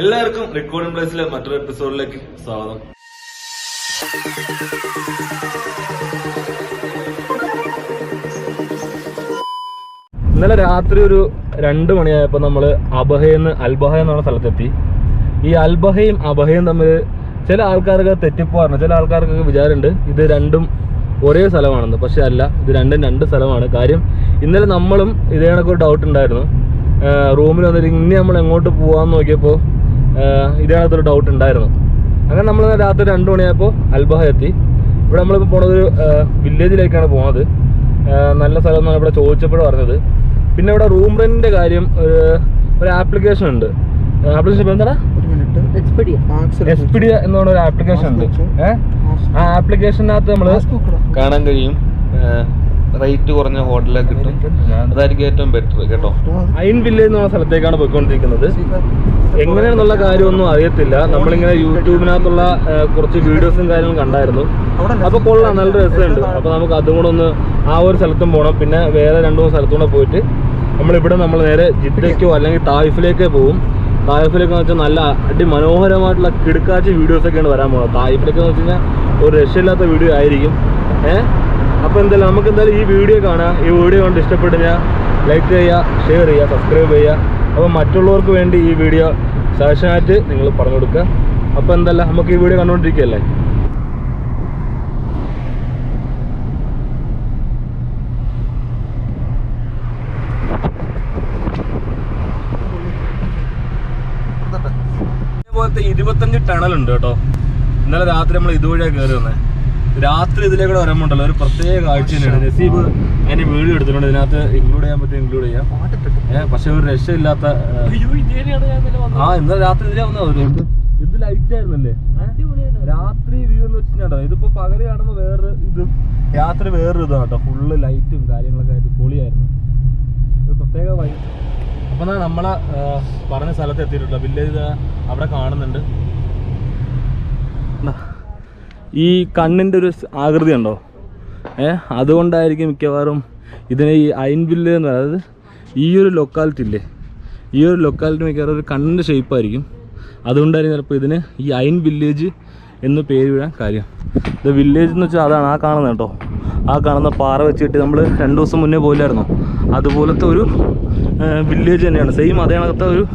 എല്ലാവർക്കും റെക്കോർഡിംഗ് പ്ലേസിലെ മറ്റൊരു എപ്പിസോഡിലേക്ക് സ്വാഗതം. ഇന്നലെ രാത്രി ഒരു രണ്ട് മണിയായപ്പോൾ നമ്മൾ അബഹയെന്ന് അൽബഹ എന്നുള്ള സ്ഥലത്തെത്തി. ഈ അൽബഹയും അബഹയും തമ്മിൽ ചില ആൾക്കാർക്ക് തെറ്റിപ്പോവാറുണ്ട്. ചില ആൾക്കാർക്കൊക്കെ വിചാരമുണ്ട് ഇത് രണ്ടും ഒരേ സ്ഥലമാണെന്ന്. പക്ഷെ അല്ല ഇത് രണ്ടും രണ്ട് സ്ഥലമാണ്. കാര്യം ഇന്നലെ നമ്മളും ഇതേ കണക്കൊരു ഡൗട്ട് ഉണ്ടായിരുന്നു. റൂമിൽ വന്നിട്ട് ഇനി നമ്മൾ എങ്ങോട്ട് പോകാമെന്ന് നോക്കിയപ്പോൾ ഇതേ കണക്കൊരു ഡൗട്ട് ഉണ്ടായിരുന്നു. അങ്ങനെ നമ്മൾ രാത്രി രണ്ട് മണിയായപ്പോൾ അൽബഹ എത്തി. ഇവിടെ നമ്മളിപ്പോൾ പോണത് ഒരു വില്ലേജിലേക്കാണ് പോകുന്നത് നല്ല സ്ഥലം എന്നാണ് ഇവിടെ ചോദിച്ചപ്പോൾ പറഞ്ഞത്. പിന്നെ ഇവിടെ റൂം റെന്റിന്റെ കാര്യം ഒരു- ഒരു ആപ്ലിക്കേഷൻ ഉണ്ട്. ആപ്ലിക്കേഷൻ എന്താടാ ഒരു മിനിറ്റ് എക്സ്പെഡിയ എന്ന് പറഞ്ഞ ഒരു ആപ്ലിക്കേഷൻ ഉണ്ട്. ഏഹ് ആ ആപ്ലിക്കേഷനകത്ത് നമ്മൾ കാണാൻ കഴിയും. റേറ്റ് കുറഞ്ഞ ഹോട്ടലൊക്കെ കിട്ടും. അതായിരിക്കും ഏറ്റവും ബെറ്റർ കേട്ടോ. അയിൻ വില്ലേജ് എന്ന് സ്ഥലത്തേക്കാണ് പോയിക്കൊണ്ടിരിക്കുന്നത്. എങ്ങനെയാണെന്നുള്ള കാര്യമൊന്നും അറിയത്തില്ല. നമ്മളിങ്ങനെ യൂട്യൂബിനകത്തുള്ള കുറച്ച് വീഡിയോസും കാര്യങ്ങളും കണ്ടായിരുന്നു. അപ്പൊ കൊള്ളാം നല്ല രസമുണ്ട്. അപ്പൊ നമുക്ക് അതും കൂടെ ഒന്ന് ആ ഒരു സ്ഥലത്തും പോകണം പിന്നെ വേറെ രണ്ടു മൂന്ന് സ്ഥലത്തും കൂടെ പോയിട്ട് നമ്മളിവിടെ നമ്മൾ നേരെ ജിദ്ദയ്ക്കോ അല്ലെങ്കിൽ തായിഫിലേക്കേ പോകും തായിഫിലേക്ക് വെച്ചാൽ നല്ല അതിമനോഹരമായിട്ടുള്ള കിടുക്കാച്ച വീഡിയോസൊക്കെയാണ് വരാൻ പോകുന്നത്. തായിഫിലേക്ക് എന്ന് വെച്ച് കഴിഞ്ഞാൽ ഒരു രക്ഷയില്ലാത്ത വീഡിയോ ആയിരിക്കും. ഏഹ് അപ്പോൾ എന്തായാലും നമുക്ക് എന്തായാലും ഈ വീഡിയോ കാണാം. ഈ വീഡിയോ കണ്ട് ഇഷ്ടപ്പെട്ട് ലൈക്ക് ചെയ്യുക ഷെയർ ചെയ്യുക സബ്സ്ക്രൈബ് ചെയ്യുക. അപ്പോൾ മറ്റുള്ളവർക്ക് വേണ്ടി ഈ വീഡിയോ സജഷനായിട്ട് നിങ്ങൾ പറഞ്ഞു കൊടുക്കുക. അപ്പോൾ എന്തല്ല നമുക്ക് ഈ വീഡിയോ കണ്ടുകൊണ്ടിരിക്കുകയല്ലേ? ഇരുപത്തഞ്ച് ടണൽ ഉണ്ട് കേട്ടോ. ഇന്നലെ രാത്രി നമ്മൾ ഇതുവഴിയാണ് കയറി വന്നേ. രാത്രി ഇതിലേക്കൂടെ വരുമ്പോണ്ടല്ലോ ഒരു പ്രത്യേക കാഴ്ച തന്നെയാണ്. നസീബ് അതിന്റെ വീഡിയോ എടുത്തിട്ടുണ്ട്. ഇതിനകത്ത് ഇൻക്ലൂഡ് ചെയ്യാൻ പറ്റും ഇൻക്ലൂഡ് ചെയ്യാം. ഏഹ് പക്ഷെ ഒരു രക്ഷയില്ലാത്ത ആ ഇന്നലെ രാത്രി ഇതിലേ വന്നത് ഒരു. ഇത് ലൈറ്റ് ആയിരുന്നല്ലേ? രാത്രി വ്യൂ എന്ന് വെച്ചിട്ടുണ്ടോ? ഇതിപ്പോ പകൽ കാണുമ്പോ വേറെ ഇതും രാത്രി വേറൊരു ഇതാണ് കേട്ടോ. ഫുള്ള് ലൈറ്റും കാര്യങ്ങളൊക്കെ ആയിട്ട് പൊളിയായിരുന്നു. ഒരു പ്രത്യേക വൈ അപ്പൊ നമ്മളെ പറഞ്ഞ സ്ഥലത്ത് എത്തിയിട്ടുള്ള വില്ലേജ് അവിടെ കാണുന്നുണ്ട്. ഈ കണ്ണിന്റെ ഒരു ആകൃതി ഉണ്ടോ? ഏ അതുകൊണ്ടായിരിക്കും മിക്കവാറും ഇതിനെ ഈ അയൻവില്ല് എന്ന് പറയുന്നത്. ഈ ഒരു ലൊക്കാലിറ്റി ഇല്ലേ? ഈ ഒരു ലൊക്കാലിറ്റി മിക്കവാറും ഒരു കണ്ണിന്റെ ഷേപ്പായിരിക്കും അതുകൊണ്ടായിരിക്കും ചിലപ്പോൾ ഇതിന് ഈ അയൻ വില്ലേജ് എന്ന് പേര് വിടാൻ കാര്യം. ഇത് വില്ലേജ് എന്ന് വെച്ചാൽ അതാണ് ആ കാണുന്നത് കേട്ടോ. ആ കാണുന്ന പാറ വെച്ചിട്ട് നമ്മൾ രണ്ട് ദിവസം മുന്നേ പോയില്ലായിരുന്നു? അതുപോലത്തെ ഒരു വില്ലേജ് തന്നെയാണ്. സെയിം അതേ കണക്കത്തെ ഒരു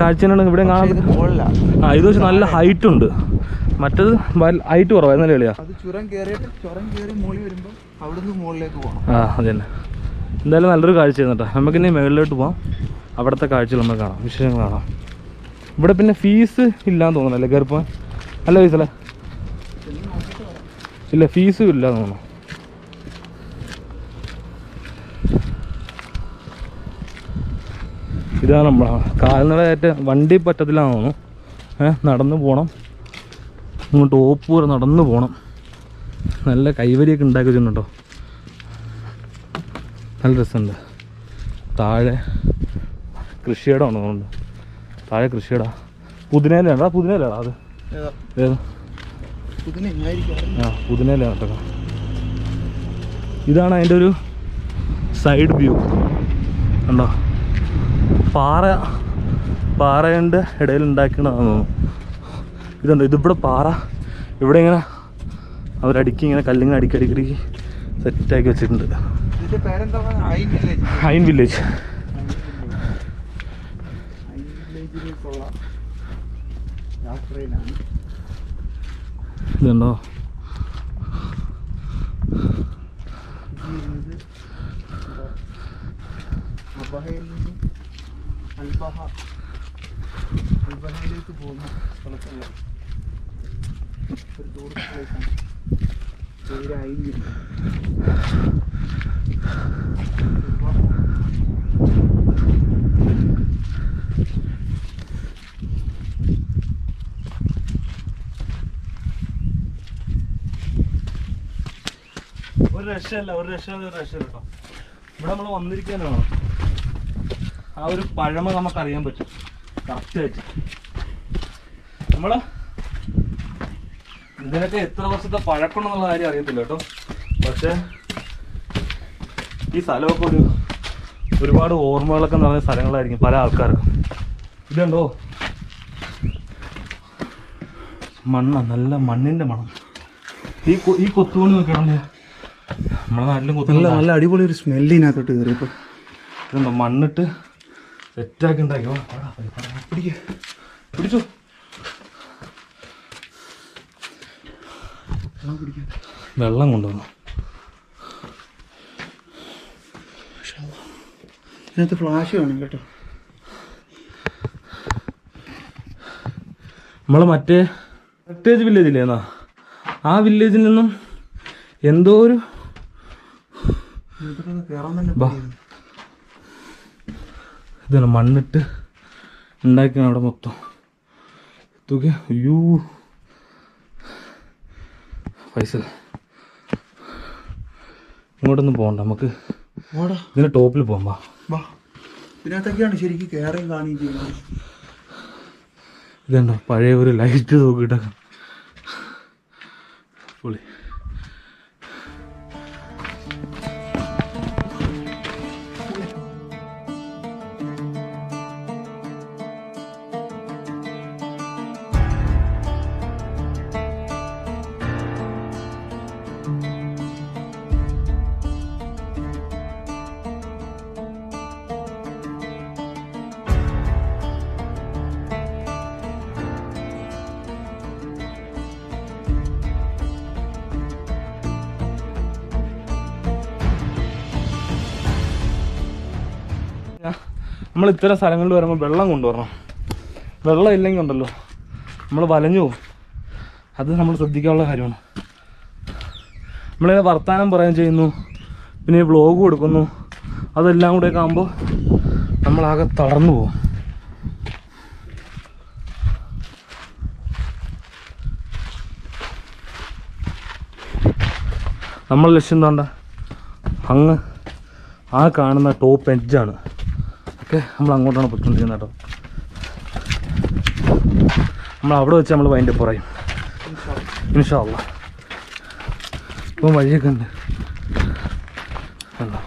കാഴ്ച തന്നെയാണ് ഇവിടെ കാണുന്നത്. ആ ഇത് വെച്ച് നല്ല ഹൈറ്റ് ഉണ്ട്. മറ്റത് ഹൈറ്റ് കുറവായിരുന്നല്ലേ എളിയാ? കളിയാ ആ അത് തന്നെ. എന്തായാലും നല്ലൊരു കാഴ്ചയായിരുന്നു കേട്ടോ നമുക്കിനി മുകളിലോട്ട് പോവാം. അവിടുത്തെ കാഴ്ചകൾ നമുക്ക് കാണാം. വിശേഷങ്ങൾ കാണാം. ഇവിടെ പിന്നെ ഫീസ് ഇല്ലാന്ന് തോന്നുന്നല്ലേ പോകാൻ അല്ല ഫീസല്ലേ ഇല്ല ഫീസും ഇല്ല തോന്നുന്നു. ഇതാണ് നമ്മൾ കാൽനടയായിട്ട് വണ്ടി പറ്റത്തില്ലാന്ന് തോന്നുന്നു. ഏഹ് നടന്ന് പോകണം ഇങ്ങോട്ട് ഓപ്പൂര നടന്ന് പോകണം നല്ല കൈവരിയൊക്കെ ഉണ്ടാക്കി വെച്ചിട്ടുണ്ടോ നല്ല രസമുണ്ട്. താഴെ കൃഷിയിടമാണ് അതുകൊണ്ട് താഴെ കൃഷിയിടാ. പുതിനയിലാണ്ടാ പുതിനയിലാടാ അത്? ഏതാ? ആ പുതിനയിലാണ് കേട്ടോ. ഇതാണ് അതിന്റെ ഒരു സൈഡ് വ്യൂ. കണ്ടോ? പാറ പാറയുടെ ഇടയിൽ ഉണ്ടാക്കണതാണെന്ന് തോന്നുന്നു. ഇതുണ്ട്? ഇതിവിടെ പാറ. ഇവിടെ ഇങ്ങനെ അവരടിക്കി ഇങ്ങനെ കല്ലിങ്ങനെ അടിക്കി അടിക്കി അടിക്കി സെറ്റാക്കി വെച്ചിട്ടുണ്ട്. Ain village. ഹൈൻ ഇതുണ്ടോ? Al Baha. അൽബഹയിലേക്ക് പോകുന്ന സ്ഥലത്തുള്ള ഒരു വില്ലേജ് ഒരു രക്ഷയല്ല ഒരു രക്ഷ ഒരു രക്ഷ കേട്ടോ. ഇവിടെ നമ്മൾ വന്നിരിക്കാനാണോ ആ ഒരു പഴമ നമുക്കറിയാൻ പറ്റും. കറക്റ്റായിട്ട് നമ്മൾ ഇതിനൊക്കെ എത്ര വർഷത്തെ പഴക്കമുണ്ടെന്നുള്ള കാര്യം അറിയത്തില്ല കേട്ടോ. പക്ഷെ ഈ സ്ഥലമൊക്കെ ഒരു ഒരുപാട് ഓർമ്മകളൊക്കെ നിറഞ്ഞ സ്ഥലങ്ങളായിരിക്കും പല ആൾക്കാർക്കും. ഇതുണ്ടോ? മണ്ണ നല്ല മണ്ണിന്റെ മണം. ഈ ഈ കൊത്തുപണി നോക്കിയാണല്ലേ? നമ്മളെ നാട്ടിലും നല്ല കൊത്തുന്നില്ല നല്ല അടിപൊളി ഒരു സ്മെല്ല് ഇതിനകത്തോട്ട് കയറിയപ്പോൾ ഇതുണ്ടോ? മണ്ണിട്ട് സെറ്റാക്കി ഉണ്ടാക്കിയോ പിടിക്ക്. പിടിച്ചോ. വെള്ളം കൊണ്ടുവന്നു. ഇതിനകത്ത് ഫ്ലാഷ് വേണം കേട്ടോ. നമ്മൾ മറ്റേ ഹെറിറ്റേജ് വില്ലേജ് ഇല്ലേ എന്നാ? ആ വില്ലേജിൽ നിന്നും എന്തോ ഒരു. ഇതാണ് മണ്ണിട്ട് ഉണ്ടാക്കിയാണ് അവിടെ മൊത്തം. തുക അയ്യോ. പൈസ. ഇങ്ങോട്ടൊന്നും പോകണ്ട നമുക്ക് ഇതിന്റെ ടോപ്പിൽ പോകാം വാ. ഇതിനകത്തൊക്കെയാണ് ശരിക്കും കയറുകയും കാണുകയും ചെയ്യുന്നത്. ഇതുണ്ടോ പഴയ ഒരു ലൈറ്റ് നോക്കിയിട്ട് നമ്മൾ ഇത്തരം സ്ഥലങ്ങളിൽ വരുമ്പോൾ വെള്ളം കൊണ്ടുവരണം. വെള്ളം ഇല്ലെങ്കിൽ ഉണ്ടല്ലോ. നമ്മൾ വലഞ്ഞു പോകും. അത് നമ്മൾ ശ്രദ്ധിക്കാനുള്ള കാര്യമാണ്. നമ്മളിങ്ങനെ വർത്തമാനം പറയുകയും ചെയ്യുന്നു. പിന്നെ വ്ളോഗ് കൊടുക്കുന്നു. അതെല്ലാം കൂടെ ഒക്കെ ആകുമ്പോൾ നമ്മളാകെ തളർന്നു പോകും. നമ്മൾ ലക്ഷ്യം എന്താണ്ട അങ്ങ് ആ കാണുന്ന ടോപ്പ് എഡ്ജാണ് ഓക്കെ നമ്മൾ അങ്ങോട്ടാണ് പൊയ്ക്കൊണ്ടിരിക്കുന്നത് കേട്ടോ. നമ്മൾ അവിടെ വെച്ച് നമ്മൾ വൈന്റെ പറയും. ഇൻഷാല്ല ഇപ്പം വഴിയൊക്കെ ഉണ്ട്. കണ്ടോ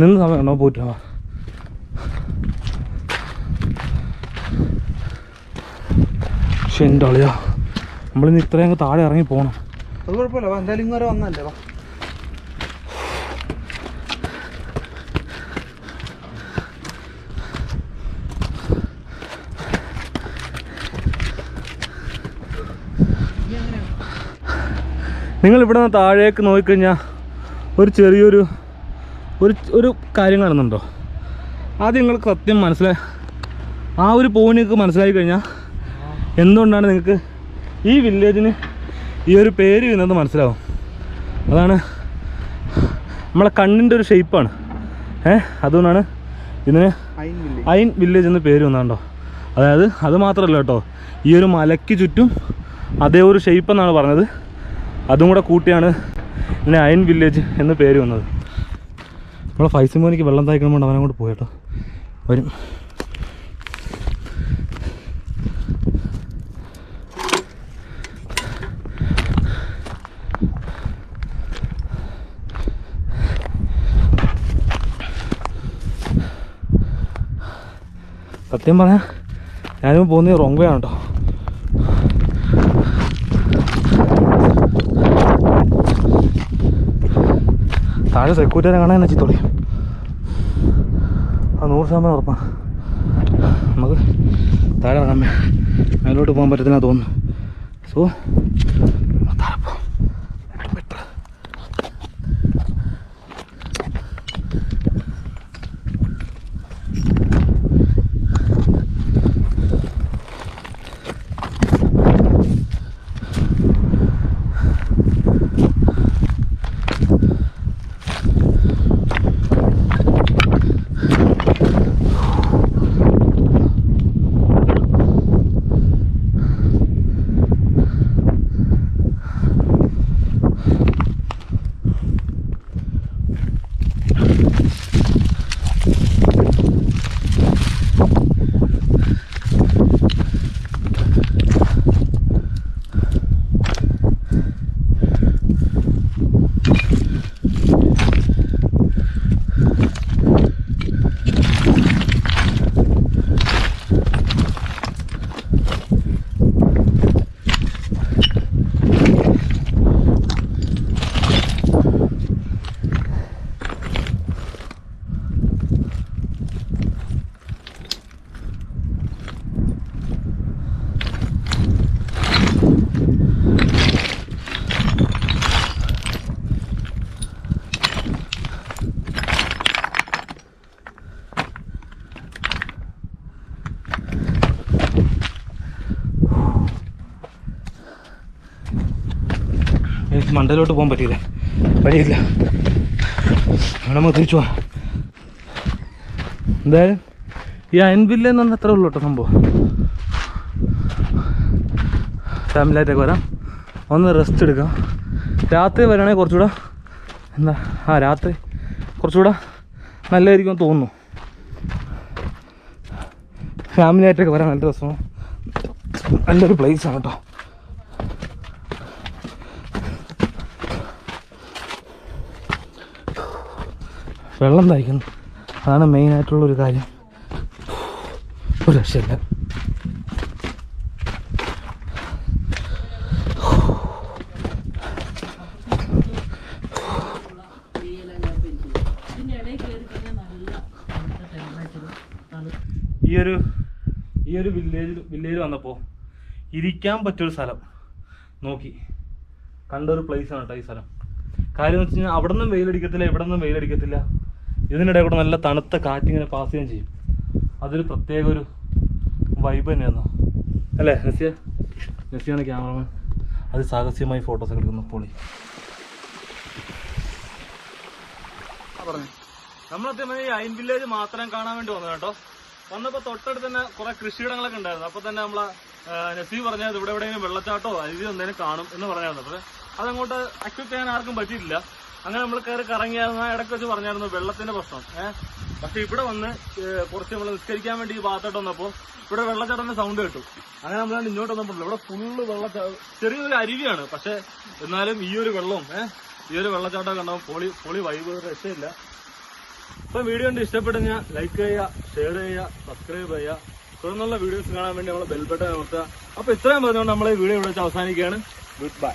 നിന്ന് സമയം ഉണ്ടോ? പോയിട്ട് വാ. പക്ഷെ എന്റെ അളിയാ. നമ്മളിന്ന് ഇത്രയും താഴെ ഇറങ്ങി പോകണം അത് കുഴപ്പമില്ല. എന്തായാലും ഇങ്ങനെ വന്നല്ലേ? വാ. നിങ്ങൾ ഇവിടെ നിന്ന് താഴേക്ക് നോക്കിക്കഴിഞ്ഞാൽ ഒരു ചെറിയൊരു ഒരു ഒരു കാര്യം കാണുന്നുണ്ടോ? ആദ്യം നിങ്ങൾ സത്യം മനസ്സിലായി ആ ഒരു പോയിന്റ് നിങ്ങൾക്ക് മനസ്സിലായി കഴിഞ്ഞാൽ എന്തുകൊണ്ടാണ് നിങ്ങൾക്ക് ഈ വില്ലേജിന് ഈ ഒരു പേര് വരുന്നത് മനസ്സിലാവും? അതാണ് നമ്മളെ കണ്ണിന്റെ ഒരു ഷേപ്പാണ് ഏ അതുകൊണ്ടാണ് ഇതിന് ഐൻ വില്ലേജ് എന്ന് പേര് വന്നാണ്ടോ അതായത് അത് മാത്രമല്ല കേട്ടോ ഈ ഒരു മലയ്ക്ക് ചുറ്റും അതേ ഒരു ഷേപ്പ് എന്നാണ് പറഞ്ഞത്. അതും കൂടെ കൂട്ടിയാണ് ഇതിന് അയൻ വില്ലേജ് എന്ന് പേര് വന്നത്. നമ്മളെ ഫൈസിമോനിക്ക് വെള്ളം തായ്ക്കണമെന്ന് അവനെ കൊണ്ട് പോയിട്ടോ വരും. സത്യം പറഞ്ഞാൽ ഞാനും പോകുന്നത് റോങ് വേ ആണ് കേട്ടോ. താഴെ സെക്യൂരിറ്റിനെ കാണാൻ തന്നെ ചിത്തോളി ആ നൂറ് ശതമാനം ഉറപ്പാണ് നമുക്ക് താഴെ മേ മേലോട്ട് പോകാൻ പറ്റത്തില്ല തോന്നുന്നു. സോ മണ്ടയിലോട്ട് പോകാൻ പറ്റിയില്ല. വഴിയില്ല. അവിടെ നമുക്ക് തിരിച്ചു പോവാം എന്തായാലും ഈ അയൻവില്ല എന്ന് പറഞ്ഞാൽ അത്രേ ഉള്ളൂ കേട്ടോ സംഭവം. ഫാമിലിയായിട്ടൊക്കെ വരാം. ഒന്ന് റെസ്റ്റ് എടുക്കാം. രാത്രി വരികയാണെങ്കിൽ കുറച്ചുകൂടെ എന്താ? ആ രാത്രി. കുറച്ചുകൂടെ നല്ലതായിരിക്കും തോന്നുന്നു. ഫാമിലിയായിട്ടൊക്കെ വരാൻ നല്ല രസമാണ്. നല്ലൊരു പ്ലേസാണ് കേട്ടോ. വെള്ളം തയ്ക്കുന്നു. അതാണ് ഒരു കാര്യം. ഒരു രക്ഷയില്ല. ഈ ഒരു ഈ ഒരു വില്ലേജിൽ വില്ലേജിൽ വന്നപ്പോൾ ഇരിക്കാൻ പറ്റിയൊരു സ്ഥലം നോക്കി. കണ്ടൊരു ആണ് കേട്ടോ ഈ സ്ഥലം. കാര്യം വെച്ച് കഴിഞ്ഞാൽ അവിടെ നിന്നും വെയിലടിക്കത്തില്ല ഇവിടെ നിന്നും വെയിലടിക്കത്തില്ല ഇതിനിടെ കൂടെ നല്ല തണുത്ത കാറ്റിങ്ങനെ പാസ് ചെയ്യുകയും ചെയ്യും. അതൊരു പ്രത്യേക ഒരു വൈബ് തന്നെയാണ് അല്ലേ നസിയ? നസിയാണ് ക്യാമറമാൻ അത് സാഹസ്യമായി ഫോട്ടോസ് എടുക്കുന്ന പൊളി. നമ്മളത്തെ ഈ അയിൻ വില്ലേജ് മാത്രം കാണാൻ വേണ്ടി വന്നത് കേട്ടോ. വന്നപ്പോ തൊട്ടടുത്ത് തന്നെ കുറെ കൃഷിയിടങ്ങളൊക്കെ ഉണ്ടായിരുന്നു. അപ്പൊ തന്നെ നമ്മളെ നസീ പറഞ്ഞത് ഇവിടെ എവിടെയെങ്കിലും വെള്ളച്ചാട്ടോ അരുതി എന്തെങ്കിലും കാണും എന്ന് പറഞ്ഞായിരുന്നു. പക്ഷെ അതങ്ങോട്ട് അക്സെപ്റ്റ് ചെയ്യാൻ ആർക്കും പറ്റിയിട്ടില്ല. അങ്ങനെ നമ്മൾ കയറി കറങ്ങിയായിരുന്നു ഇടയ്ക്ക് വെച്ച് പറഞ്ഞായിരുന്നു വെള്ളത്തിന്റെ പ്രശ്നം. ഏഹ് പക്ഷെ ഇവിടെ വന്ന് കുറച്ച് നമ്മൾ നിസ്കരിക്കാൻ വേണ്ടി ഈ ഭാഗത്തോട്ട് വന്നപ്പോ ഇവിടെ വെള്ളച്ചാട്ടത്തിന്റെ സൗണ്ട് കേട്ടു. അങ്ങനെ നമ്മൾ ഇങ്ങോട്ട് വന്നപ്പോൾ ഇവിടെ ഫുള്ള് വെള്ളച്ചാട്ടം ചെറിയൊരു അരുവിയാണ്. പക്ഷെ എന്നാലും ഈ ഒരു വെള്ളവും ഏഹ് ഈ ഒരു വെള്ളച്ചാട്ടം കണ്ടപ്പോൾ പൊളി പൊളി വൈബ് രക്ഷയില്ല. അപ്പൊ വീഡിയോ കണ്ട് ഇഷ്ടപ്പെടുന്ന ലൈക്ക് ചെയ്യുക ഷെയർ ചെയ്യുക സബ്സ്ക്രൈബ് ചെയ്യുക. തുടർന്നുള്ള വീഡിയോസ് കാണാൻ വേണ്ടി നമ്മൾ ബെൽബട്ടൺ അമർത്തുക. അപ്പൊ ഇത്രയും പറഞ്ഞുകൊണ്ട് നമ്മൾ ഈ വീഡിയോ ഇവിടെ വെച്ച് അവസാനിക്കുകയാണ്. Good bye